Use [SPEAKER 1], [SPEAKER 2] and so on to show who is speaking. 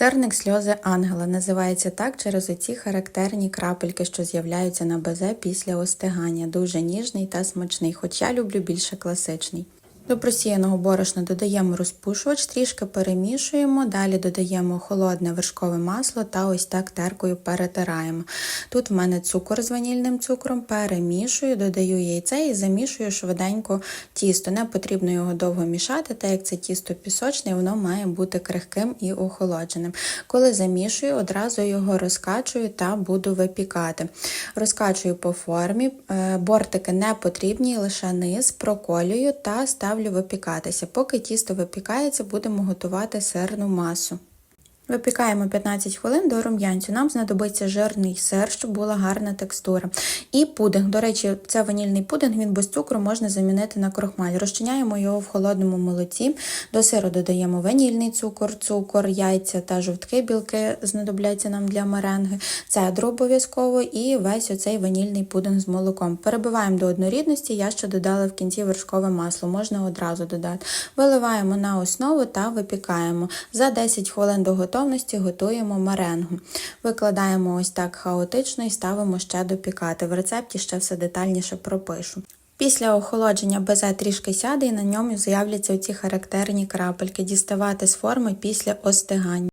[SPEAKER 1] Сирник сльози ангела називається так через оці характерні крапельки, що з'являються на безе після остигання. Дуже ніжний та смачний, хоч я люблю більше класичний. До просіяного борошна додаємо розпушувач, трішки перемішуємо, далі додаємо холодне вершкове масло та ось так теркою перетираємо. Тут в мене цукор з ванільним цукром, перемішую, додаю яйце і замішую швиденько тісто. Не потрібно його довго мішати, так як це тісто пісочне, воно має бути крихким і охолодженим. Коли замішую, одразу його розкачую та буду випікати. Розкачую по формі, е, бортики не потрібні, лише низ, проколюю та ставлю випікатися. Поки тісто випікається, будемо готувати сирну масу. Випікаємо 15 хвилин до рум'янцю. Нам знадобиться жирний сир, щоб була гарна текстура. І пудинг. До речі, це ванільний пудинг, він без цукру можна замінити на крохмаль. Розчиняємо його в холодному молоці. До сиру додаємо ванільний цукор, цукор, яйця та жовтки, білки знадобляться нам для меренги, цедру обов'язково і весь оцей ванільний пудинг з молоком. Перебиваємо до однорідності. Я ще додала в кінці вершкове масло, можна одразу додати. Виливаємо на основу та випікаємо. За 10 хвилин до готовності готуємо меренгу. Викладаємо ось так хаотично і ставимо ще допікати. В рецепті ще все детальніше пропишу. Після охолодження безе трішки сяде і на ньому з'являться оці характерні крапельки. Діставати з форми після остигання.